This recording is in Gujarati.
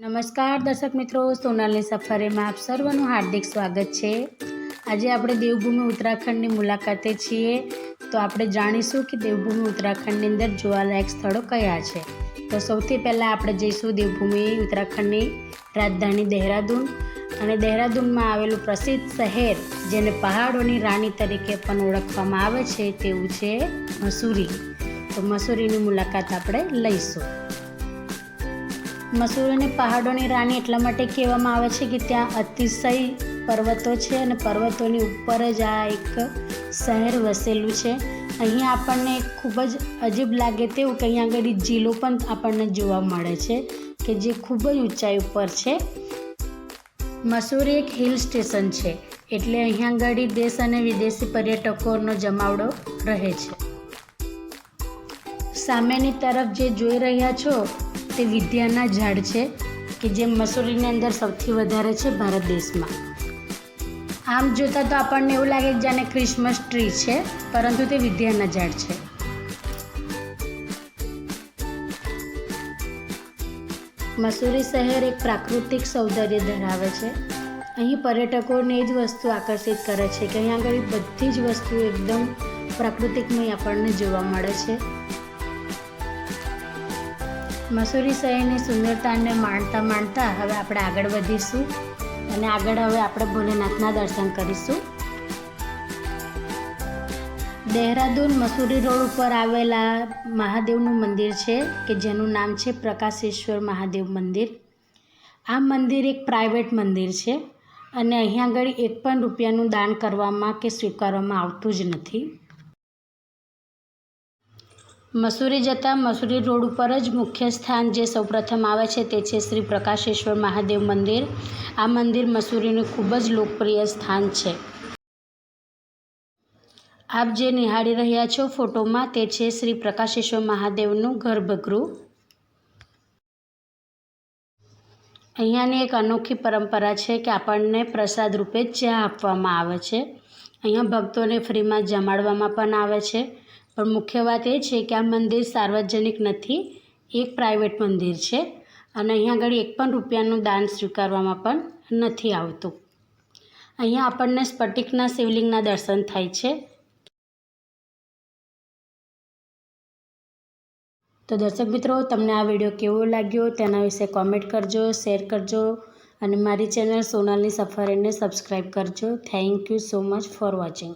નમસ્કાર દર્શક મિત્રો સોનાલી સફારીમાં આપ સર્વનું હાર્દિક સ્વાગત છે. આજે આપણે દેવભૂમિ ઉત્તરાખંડની મુલાકાતે છીએ. તો આપણે જાણીશું કે દેવભૂમિ ઉત્તરાખંડની અંદર જોવાલાયક સ્થળો કયા છે. તો સૌથી પહેલાં આપણે જઈશું દેવભૂમિ ઉત્તરાખંડની રાજધાની દહેરાદૂન. અને દહેરાદૂનમાં આવેલું પ્રસિદ્ધ શહેર, જેને પહાડોની રાણી તરીકે પણ ઓળખવામાં આવે છે, તેવું છે મસૂરી. તો મસૂરીની મુલાકાત આપણે લઈશું. મસૂરીને પહાડોની રાણી એટલા માટે કહેવામાં આવે છે કે ત્યાં અતિશય પર્વતો છે અને પર્વતોની ઉપર જ આ એક શહેર વસેલું છે. અહીંયા આપણને ખૂબ જ અજીબ લાગે તેવું કે અહીંયા આગળ ઝીલો પણ આપણને જોવા મળે છે કે જે ખૂબ જ ઊંચાઈ ઉપર છે. મસૂરી એક હિલ સ્ટેશન છે એટલે અહીંયા આગળ દેશ અને વિદેશી પર્યટકોનો જમાવડો રહે છે. સામેની તરફ જે જોઈ રહ્યા છો તે વિદ્યાના ઝાડ છે કે જે મસૂરીની અંદર સૌથી વધારે છે ભારત દેશમાં. આમ જોતાં તો આપણને એવું લાગે કે જાણે ક્રિસમસ ટ્રી છે, પરંતુ તે વિદ્યાના ઝાડ છે. મસૂરી શહેર એક પ્રાકૃતિક સૌંદર્ય ધરાવે છે. અહીં પર્યટકોને એ જ વસ્તુ આકર્ષિત કરે છે કે અહીં આગળ બધી જ વસ્તુ એકદમ પ્રાકૃતિકમય આપણને જોવા મળે છે. મસૂરી શહેરની સુંદરતાને માણતા માણતા હવે આપણે આગળ વધીશું અને આગળ હવે આપણે ભોલેનાથના દર્શન કરીશું. દહેરાદૂન મસૂરી રોડ ઉપર આવેલા મહાદેવનું મંદિર છે કે જેનું નામ છે પ્રકાશેશ્વર મહાદેવ મંદિર. આ મંદિર એક પ્રાઇવેટ મંદિર છે અને અહીંયા આગળ એક પણ રૂપિયાનું દાન કરવામાં કે સ્વીકારવામાં આવતું જ નથી. મસૂરી જતાં મસૂરી રોડ ઉપર જ મુખ્ય સ્થાન જે સૌપ્રથમ આવે છે તે છે શ્રી પ્રકાશેશ્વર મહાદેવ મંદિર. આ મંદિર મસૂરીનું ખૂબ જ લોકપ્રિય સ્થાન છે. આપ જે નિહાળી રહ્યા છો ફોટોમાં તે છે શ્રી પ્રકાશેશ્વર મહાદેવનું ગર્ભગૃહ. અહીંયાની એક અનોખી પરંપરા છે કે આપણને પ્રસાદ રૂપે ચા આપવામાં આવે છે. અહીંયા ભક્તોને ફ્રીમાં જમાડવામાં પણ આવે છે. પણ મુખ્ય વાત એ છે કે આ મંદિર સાર્વજનિક નથી, એક પ્રાઇવેટ મંદિર છે અને અહીંયા આગળ એક પણ રૂપિયાનું દાન સ્વીકારવામાં પણ નથી આવતું. અહીંયા આપણને સ્ફટિકના શિવલિંગના દર્શન થાય છે. તો દર્શક મિત્રો, તમને આ વીડિયો કેવો લાગ્યો તેના વિશે કોમેન્ટ કરજો શેર કરજો અને મારી ચેનલ સોનાલની સફારીને સબસ્ક્રાઈબ કરજો. Thank you so much for watching